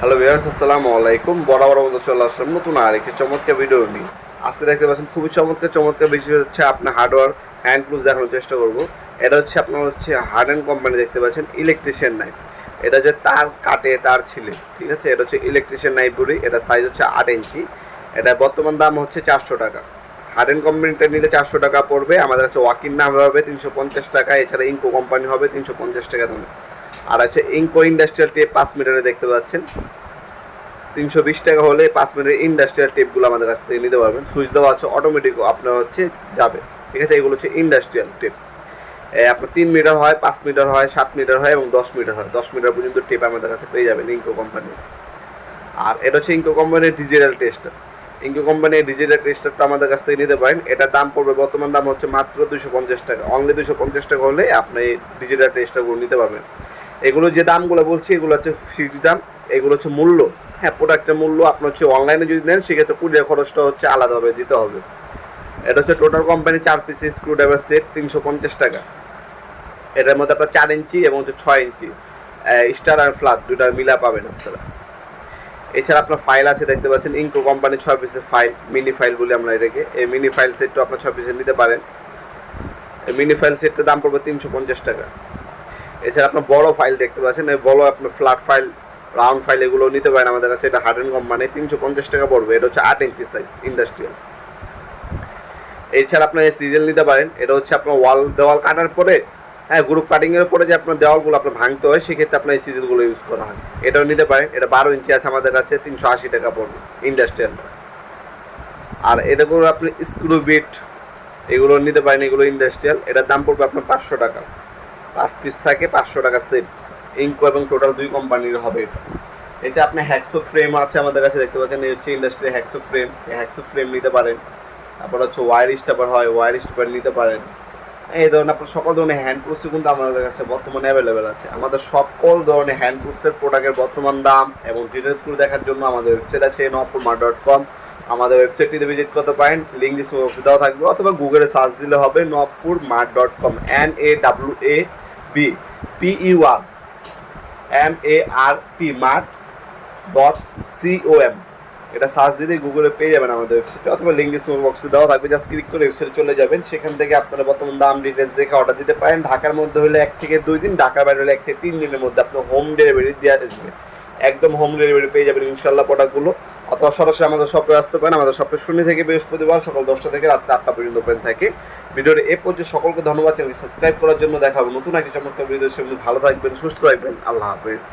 Hello viewers আসসালামু আলাইকুম। বরাবর মতো চলে আসলাম নতুন আর একটি চমৎকার ভিডিও নিয়ে। আজকে দেখতে পাচ্ছেন খুবই চমৎকার চমৎকার বিষয় হচ্ছে আপনার হার্ডওয়্যার হ্যান্ড ক্লুজ দেখানোর চেষ্টা করব। এটা হচ্ছে আপনার হচ্ছে হার্ড অ্যান্ড কোম্পানি দেখতে পাচ্ছেন ইলেকট্রিশিয়ান নাইফ এটা যে তার কাটে, তার ছিলে, ঠিক আছে? এটা হচ্ছে ইলেকট্রিশিয়ান নাইফ বলি এটা সাইজ হচ্ছে আট ইঞ্চি। এটা বর্তমান দাম হচ্ছে চারশো টাকা। হার্ড অ্যান্ড কোম্পানিটা নিলে চারশো টাকা পড়বে। আমাদের কাছে ওয়াকিং নাম হবে তিনশো পঞ্চাশ টাকা, এছাড়া ইনকো কোম্পানি হবে তিনশো পঞ্চাশ টাকা দামে। আর আছে ইনকো ইন্ডাস্ট্রিয়াল টেপ পাঁচ মিটারে দেখতে পাচ্ছেন। তিনশো বিশ টাকা হলে পাঁচ মিনিটের ইন্ডাস্ট্রিয়াল টেপগুলো আমাদের কাছ থেকে নিতে পারবেন। সুইচ দেওয়া আছে অটোমেটিক আপনার হচ্ছে যাবে। ঠিক আছে, এগুলো হচ্ছে ইন্ডাস্ট্রিয়াল টেপ আপনার তিন মিটার হয়, পাঁচ মিটার হয়, সাত মিটার হয় এবং দশ মিটার হয়। দশ মিটার পর্যন্ত টেপ আমাদের কাছে পেয়ে যাবেন ইনকো কোম্পানি আর এটা হচ্ছে ইনকো কোম্পানির ডিজিটাল টেস্টার ইনকো কোম্পানির ডিজিটাল টেস্টারটা আমাদের কাছ থেকে নিতে পারেন। এটার দাম পড়বে, বর্তমান দাম হচ্ছে মাত্র দুশো পঞ্চাশ টাকা। অনলি দুশো পঞ্চাশ টাকা হলে আপনি ডিজিটাল টেস্টারগুলো নিতে পারবেন। এগুলো যে দামগুলো বলছি, এগুলো হচ্ছে ফিক্সড দাম, এগুলো হচ্ছে মূল্য। হ্যাঁ প্রোডাক্টের মূল্য আপনি হচ্ছে অনলাইনে যদি নেন, সেক্ষেত্রে কুরিয়ার খরচটা হচ্ছে আলাদাভাবে দিতে হবে। এটা হচ্ছে টোটাল কোম্পানি চার পিস স্ক্রু ড্রাইভার সেট তিনশো পঞ্চাশ টাকা। এটার মধ্যে আপনার চার ইঞ্চি এবং হচ্ছে ছয় ইঞ্চি স্টার আর ফ্লাট দুটা মিলা পাবেন আপনারা। এছাড়া আপনার ফাইল আছে, দেখতে পাচ্ছেন ইনকো কোম্পানি ছয় পিসের ফাইল মিনি ফাইল বলি আমরা এটাকে। এই মিনি ফাইল সেটটা আপনার ছয় পিসের নিতে পারেন। মিনি ফাইল সেটটার দাম পড়বে তিনশো পঞ্চাশ টাকা। এছাড়া আপনার বড় ফাইল দেখতে পাচ্ছেন, এই বড় আপনার ফ্ল্যাট ফাইল রাউন্ড ফাইল এগুলো নিতে পারেন আমাদের কাছে। এটা হার্ডেন কোম্পানি তিনশো পঞ্চাশ টাকা পড়বে। এটা হচ্ছে আট ইঞ্চি সাইজ ইন্ডাস্ট্রিয়াল এছাড়া আপনার সিজন নিতে পারেন। এটা হচ্ছে আপনার ওয়াল দেওয়াল কাটার পরে হ্যাঁ গ্রুপ কাটিং এর পরে যে আপনার দেওয়ালগুলো আপনার ভাঙতে হয়, সেক্ষেত্রে আপনার এই চিজেলগুলো ইউজ করা হয়। এটাও নিতে পারেন। এটা বারো ইঞ্চি আছে আমাদের কাছে, তিনশো আশি টাকা পড়বে ইন্ডাস্ট্রিয়াল আর এটাগুলো আপনি স্ক্রু বিট এগুলো নিতে পারেন, এগুলো ইন্ডাস্ট্রিয়াল এটার দাম পড়বে আপনার পাঁচশো টাকা। পাঁচ পিস থাকে, পাঁচশো টাকা সেট ইঙ্কো এবং টোটাল দুই কোম্পানির হবে এটা। এছাড়া আপনি হ্যাক্সো ফ্রেম আছে আমাদের কাছে, দেখতে পাচ্ছেন এই হচ্ছে industry hacksaw frame hacksaw frame নিতে পারেন। তারপর হচ্ছে ওয়ার স্টাপার হয় ওয়ার স্টাপার নিতে পারেন। এই ধরনের আপনার সকল ধরনের হ্যান্ড প্রুফসও কিন্তু আমাদের কাছে বর্তমানে অ্যাভেলেবেল আছে। আমাদের সকল ধরনের হ্যান্ড প্রুফসের প্রোডাক্টের বর্তমান দাম এবং ডিটেলসগুলো দেখার জন্য আমাদের ওয়েবসাইট আছে নপুরমা ডট কম আমাদের ওয়েবসাইটটিতে ভিজিট করতে পারেন। লিঙ্ক ডিসক্রিপশনে দেওয়া থাকবে। অথবা গুগলে সার্চ দিলে হবে Nawapur mart dot com N A W A P U R M A R T mart dot CO M এটা সার্চ দিলে গুগলে পেয়ে যাবেন আমাদের ওয়েবসাইটে অথবা লিঙ্ক ডিসক্রিপশন বক্সে দেওয়া থাকবে। জাস্ট ক্লিক করে ওয়েবসাইটে চলে যাবেন। সেখান থেকে আপনারা বর্তমান দাম ডিটেলস দেখে অর্ডার দিতে পারেন। ঢাকার মধ্যে হলে এক থেকে দুই দিন, ঢাকার বাইরে হলে এক থেকে তিন দিনের মধ্যে আপনার হোম ডেলিভারি দেওয়া আসবে একদম হোম ডেলিভারি পেয়ে যাবেন ইনশাল্লাহ প্রোডাক্টগুলো অথবা সরাসরি আমাদের শপে আসতে পারেন। আমাদের শপে শূন্য থেকে বৃহস্পতিবার সকাল দশটা থেকে রাত্রে আটটা পর্যন্ত ওপেন থাকে। ভিডিওর এ পর্যন্ত সকলকে ধন্যবাদ চ্যানেল সাবস্ক্রাইব করার জন্য দেখাবো। নতুন একটি চমৎকার ভিডিও সেগুলো ভালো থাকবেন, সুস্থ থাকবেন। আল্লাহ হাফেজ।